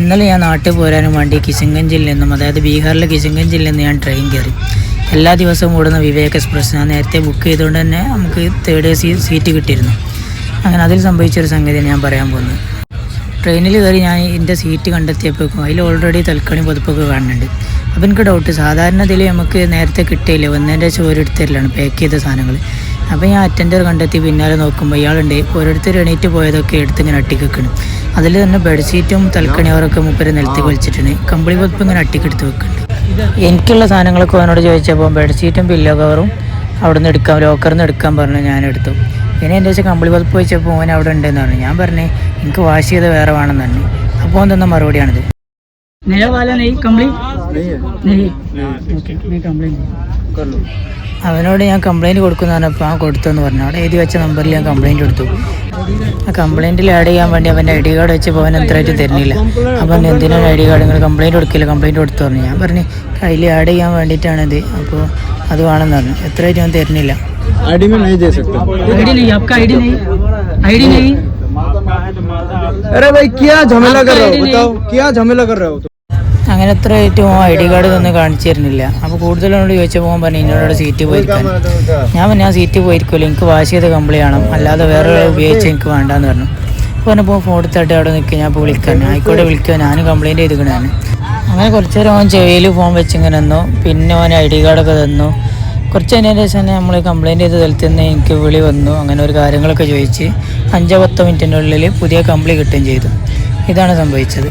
ഇന്നലെ ഞാൻ നാട്ടിൽ പോരാനും വേണ്ടി കിഷൻഗഞ്ചിൽ നിന്നും അതായത് ബീഹാറിലെ കിഷൻഗഞ്ചിൽ നിന്ന് ഞാൻ ട്രെയിൻ കയറി. എല്ലാ ദിവസവും ഓടുന്ന വിവേക് എക്സ്പ്രസ് ഞാൻ നേരത്തെ ബുക്ക് ചെയ്തുകൊണ്ട് തന്നെ നമുക്ക് തേർഡ് എ സീറ്റ് കിട്ടിയിരുന്നു. അങ്ങനെ അതിൽ സംഭവിച്ചൊരു സംഗതി ഞാൻ പറയാൻ പോകുന്നത്. ട്രെയിനിൽ കയറി ഞാൻ എന്റെ സീറ്റ് കണ്ടെത്തിയപ്പോഴേക്കും അതിൽ ഓൾറെഡി തൽക്കണി പുതുപ്പൊക്കെ കാണുന്നുണ്ട്. അപ്പോൾ എനിക്ക് ഡൗട്ട് സാധാരണ ഇതിൽ നമുക്ക് നേരത്തെ കിട്ടിയില്ല? ഒന്നേന്റെ ശേഷം ഓരോരുത്തരിലാണ് പാക്ക് ചെയ്ത സാധനങ്ങൾ. അപ്പോൾ ഈ അറ്റൻഡർ കണ്ടെത്തി പിന്നാലെ നോക്കുമ്പോൾ ഇയാളുണ്ട്. ഓരോരുത്തർ എണീറ്റ് പോയതൊക്കെ എടുത്ത് ഇങ്ങനെ അട്ടിക്കണം അതിൽ തന്നെ ബെഡ്ഷീറ്റും തലക്കണിയവറൊക്കെ മുപ്പര് നിലത്തി കളിച്ചിട്ടുണ്ട് കമ്പിളി പൊതുപ്പ് ഇങ്ങനെ അട്ടിക്കെടുത്ത് വെക്കുന്നുണ്ട് എനിക്കുള്ള സാധനങ്ങളൊക്കെ അവനോട് ചോദിച്ചപ്പോൾ ബെഡ്ഷീറ്റും പില്ലോ കവറും അവിടെ നിന്ന് എടുക്കാം ലോക്കറിൽ നിന്ന് എടുക്കാൻ പറഞ്ഞു ഞാനെടുത്തു. ഇനി എന്റെ വെച്ചാൽ കമ്പിളി പൊതുപ്പ് വെച്ചപ്പോൾ ഓൻ അവിടെ ഉണ്ടെന്ന് പറഞ്ഞു. ഞാൻ പറഞ്ഞേ എനിക്ക് വാഷ് ചെയ്ത് വേറെ വേണമെന്ന് പറഞ്ഞു. അപ്പോൾ തന്ന മറുപടിയാണിത്. നിലവാലാണ് ഈ കമ്പിളി. नहीं ओके मैं कंप्लेंट അവനോട് ഞാൻ കംപ്ലൈൻറ്റ് കൊടുക്കുന്ന പറഞ്ഞപ്പോൾ ആ കൊടുത്തെന്ന് പറഞ്ഞു അവിടെ എഴുതി വെച്ച നമ്പറിൽ ഞാൻ കംപ്ലൈൻറ്റ് കൊടുത്തു ആ കംപ്ലൈൻറ്റിൽ ആഡ് ചെയ്യാൻ വേണ്ടി അവൻ്റെ ഐ ഡി കാർഡ് വെച്ചപ്പോൾ അവൻ എത്രയായിട്ട് തരുന്നില്ല അപ്പം എന്തിനാണ് ഐ ഡി കാർഡ് നിങ്ങൾ കംപ്ലൈൻറ്റ് കൊടുക്കില്ല കംപ്ലൈൻറ്റ് കൊടുത്തു പറഞ്ഞു ഞാൻ പറഞ്ഞു അതിൽ ആഡ് ചെയ്യാൻ വേണ്ടിയിട്ടാണിത് അപ്പോൾ അത് വേണമെന്ന് പറഞ്ഞു എത്രയായിട്ട് അവൻ തരുന്നില്ല आईडी में नहीं दे सकते ഐ ഡി नहीं आपका ഐ ഡി नहीं ഐ ഡി नहीं अरे भाई क्या झमेला कर रहे हो बताओ क्या झमेला कर रहे हो അങ്ങനെ അത്ര ഏറ്റവും ഐ ഡി കാർഡ് തന്നെ കാണിച്ചു തരുന്നില്ല അപ്പോൾ കൂടുതലോട് ചോദിച്ചപ്പോൾ പോകാൻ പറഞ്ഞു എന്നോട് സീറ്റ് പോയിരിക്കാൻ. ഞാൻ പറഞ്ഞാൽ ആ സീറ്റ് പോയിരിക്കുമല്ലോ എനിക്ക് വാഷ് ചെയ്ത് കംപ്ലൈന്റ് ചെയ്യണം അല്ലാതെ വേറെ ഉപയോഗിച്ച് എനിക്ക് വേണ്ടാന്ന് പറഞ്ഞു. അപ്പോൾ പറഞ്ഞപ്പോൾ ഫോൺ എടുത്തിട്ട് അവിടെ നിൽക്കുക ഞാൻ ഇപ്പോൾ വിളിക്കാൻ ആയിക്കോട്ടെ വിളിക്കുക ഞാൻ കംപ്ലൈന്റ് ചെയ്തിക്കണാണ് അങ്ങനെ കുറച്ച് നേരം ഓൻ ചെവിയിൽ ഫോൺ വെച്ച് ഇങ്ങനെ നിന്നു. പിന്നെ ഓൻ ഐ ഡി കാർഡൊക്കെ തന്നു. കുറച്ച് കഴിഞ്ഞ ശേഷം തന്നെ നമ്മൾ കംപ്ലൈന്റ് ചെയ്ത സ്ഥലത്ത് നിന്ന് എനിക്ക് വിളി വന്നു. അങ്ങനെ ഒരു കാര്യങ്ങളൊക്കെ ചോദിച്ച് അഞ്ചോ പത്തോ മിനിറ്റിനുള്ളിൽ പുതിയ കംപ്ലി കിട്ടുകയും ചെയ്തു. ഇതാണ് സംഭവിച്ചത്.